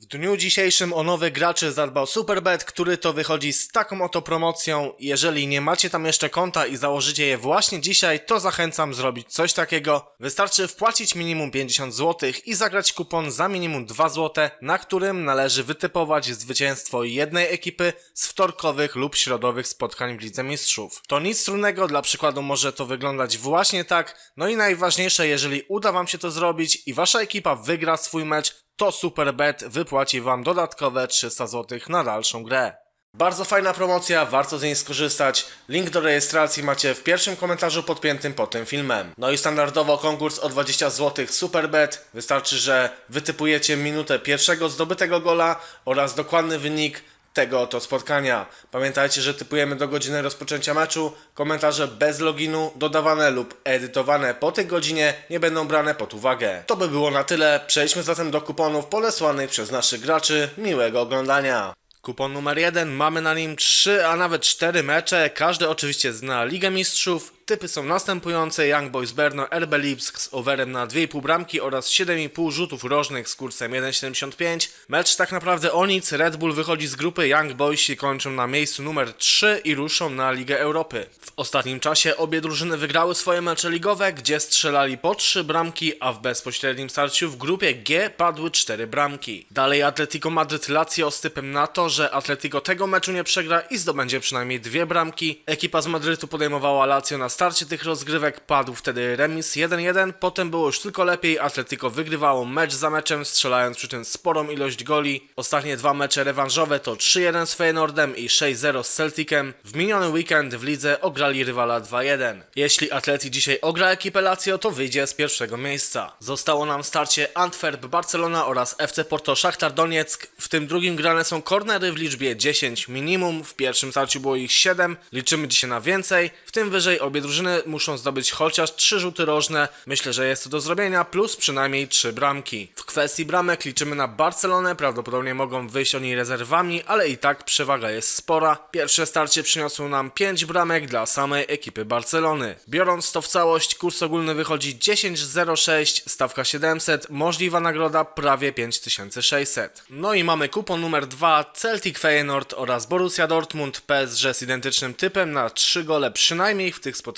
W dniu dzisiejszym o nowych graczy zadbał Superbet, który to wychodzi z taką oto promocją. Jeżeli nie macie tam jeszcze konta i założycie je właśnie dzisiaj, to zachęcam zrobić coś takiego. Wystarczy wpłacić minimum 50 zł i zagrać kupon za minimum 2 zł, na którym należy wytypować zwycięstwo jednej ekipy z wtorkowych lub środowych spotkań w Lidze Mistrzów. To nic trudnego, dla przykładu może to wyglądać właśnie tak. No i najważniejsze, jeżeli uda wam się to zrobić i wasza ekipa wygra swój mecz, to Superbet wypłaci Wam dodatkowe 300 zł na dalszą grę. Bardzo fajna promocja, warto z niej skorzystać. Link do rejestracji macie w pierwszym komentarzu podpiętym pod tym filmem. No i standardowo konkurs o 20 zł Superbet. Wystarczy, że wytypujecie minutę pierwszego zdobytego gola oraz dokładny wynik tego oto spotkania. Pamiętajcie, że typujemy do godziny rozpoczęcia meczu. Komentarze bez loginu, dodawane lub edytowane po tej godzinie nie będą brane pod uwagę. To by było na tyle. Przejdźmy zatem do kuponów polesłanych przez naszych graczy. Miłego oglądania. Kupon numer jeden, mamy na nim 3, a nawet 4 mecze. Każdy oczywiście zna Ligę Mistrzów. Typy są następujące: Young Boys Berno, RB Lipsk z overem na 2,5 bramki oraz 7,5 rzutów rożnych z kursem 1,75. Mecz tak naprawdę o nic. Red Bull wychodzi z grupy, Young Boysi kończą na miejscu numer 3 i ruszą na Ligę Europy. W ostatnim czasie obie drużyny wygrały swoje mecze ligowe, gdzie strzelali po 3 bramki, a w bezpośrednim starciu w grupie G padły 4 bramki. Dalej Atletico Madryt Lazio z typem na to, że Atletico tego meczu nie przegra i zdobędzie przynajmniej dwie bramki. Ekipa z Madrytu podejmowała Lazio na starcie tych rozgrywek, padł wtedy remis 1-1, potem było już tylko lepiej, Atletico wygrywało mecz za meczem, strzelając przy tym sporą ilość goli. Ostatnie dwa mecze rewanżowe to 3-1 z Feyenoordem i 6-0 z Celticem. W miniony weekend w lidze ograli rywala 2-1. Jeśli Atleti dzisiaj ogra ekipę Lazio, to wyjdzie z pierwszego miejsca. Zostało nam starcie Antwerp, Barcelona oraz FC Porto Szachtar Donieck. W tym drugim grane są kornery w liczbie 10 minimum, w pierwszym starciu było ich 7, liczymy dzisiaj na więcej. W tym wyżej obie drużyny muszą zdobyć chociaż 3 rzuty rożne, myślę, że jest to do zrobienia, plus przynajmniej 3 bramki. W kwestii bramek liczymy na Barcelonę, prawdopodobnie mogą wyjść oni rezerwami, ale i tak przewaga jest spora. Pierwsze starcie przyniosło nam 5 bramek dla samej ekipy Barcelony. Biorąc to w całość, kurs ogólny wychodzi 10,06, stawka 700, możliwa nagroda prawie 5600. No i mamy kupon numer 2, Celtic Feyenoord oraz Borussia Dortmund PSG z identycznym typem na 3 gole przynajmniej w tych spotkaniach.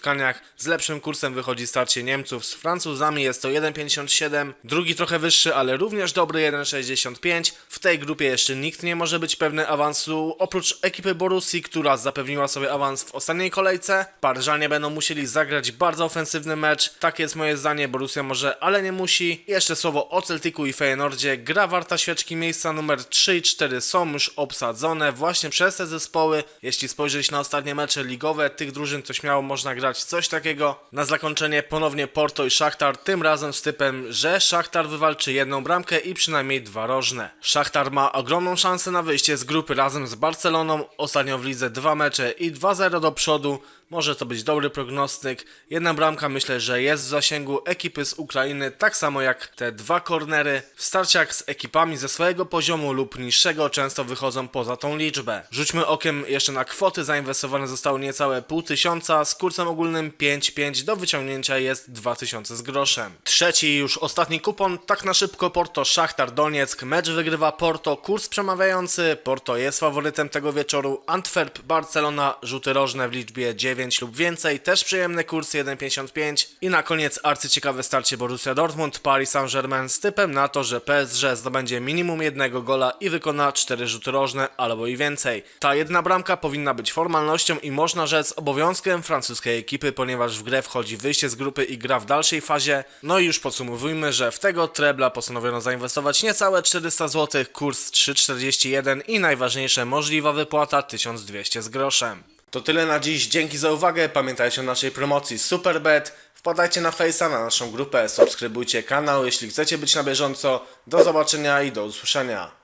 Z lepszym kursem wychodzi starcie Niemców z Francuzami, jest to 1,57, drugi trochę wyższy, ale również dobry 1,65. W tej grupie jeszcze nikt nie może być pewny awansu, oprócz ekipy Borussii, która zapewniła sobie awans w ostatniej kolejce. Paryżanie będą musieli zagrać bardzo ofensywny mecz, tak jest moje zdanie, Borussia może, ale nie musi. Jeszcze słowo o Celticu i Feyenoordzie, gra warta świeczki miejsca numer 3 i 4 są już obsadzone właśnie przez te zespoły. Jeśli spojrzeć na ostatnie mecze ligowe tych drużyn, to śmiało można grać coś takiego. Na zakończenie ponownie Porto i Szachtar, tym razem z typem, że Szachtar wywalczy jedną bramkę i przynajmniej dwa rożne. Szachtar ma ogromną szansę na wyjście z grupy razem z Barceloną, ostatnio w lidze dwa mecze i 2-0 do przodu. Może to być dobry prognostyk. Jedna bramka myślę, że jest w zasięgu ekipy z Ukrainy, tak samo jak te dwa kornery. W starciach z ekipami ze swojego poziomu lub niższego często wychodzą poza tą liczbę. Rzućmy okiem jeszcze na kwoty. Zainwestowane zostało niecałe pół tysiąca, z kursem ogólnym 5,5 do wyciągnięcia jest 2000 z groszem. Trzeci już ostatni kupon, tak na szybko Porto Szachtar Donieck. Mecz wygrywa Porto, kurs przemawiający. Porto jest faworytem tego wieczoru. Antwerp, Barcelona, rzuty rożne w liczbie 9 lub więcej, też przyjemny kurs 1,55 i na koniec arcyciekawe starcie Borussia Dortmund, Paris Saint-Germain z typem na to, że PSG zdobędzie minimum jednego gola i wykona 4 rzuty rożne albo i więcej. Ta jedna bramka powinna być formalnością i można rzec obowiązkiem francuskiej ekipy, ponieważ w grę wchodzi wyjście z grupy i gra w dalszej fazie. No i już podsumowujmy, że w tego trebla postanowiono zainwestować niecałe 400 zł, kurs 3,41 i najważniejsze możliwa wypłata 1200 z groszem. To tyle na dziś, dzięki za uwagę, pamiętajcie o naszej promocji Superbet, wpadajcie na Face'a, na naszą grupę, subskrybujcie kanał, jeśli chcecie być na bieżąco. Do zobaczenia i do usłyszenia.